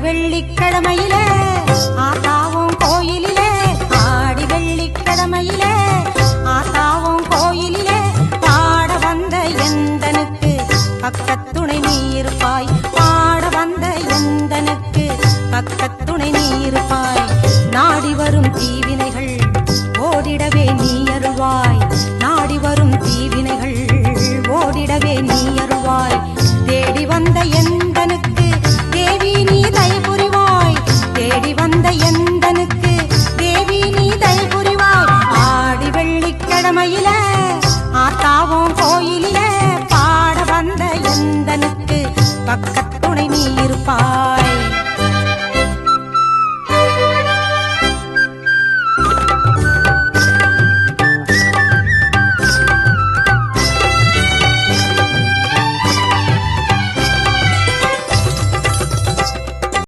வெள்ளிக்கிழமையில ஆத்தாவும் கோயிலில ஆடி வெள்ளிக்கிழமையில ஆத்தாவும் கோயிலில பாட வந்த எந்தனுக்கு பக்கத்துணை நீ இருப்பாய் பாட வந்த எந்தனுக்கு பக்கத்துணை நீ நாடி வரும் தீவினைகள் ஓடிடவே நீ மகிமையில ஆத்தாவும் கோயிலில பாட வந்த எந்தனுக்கு பக்கத்துணை நீ இருப்பார்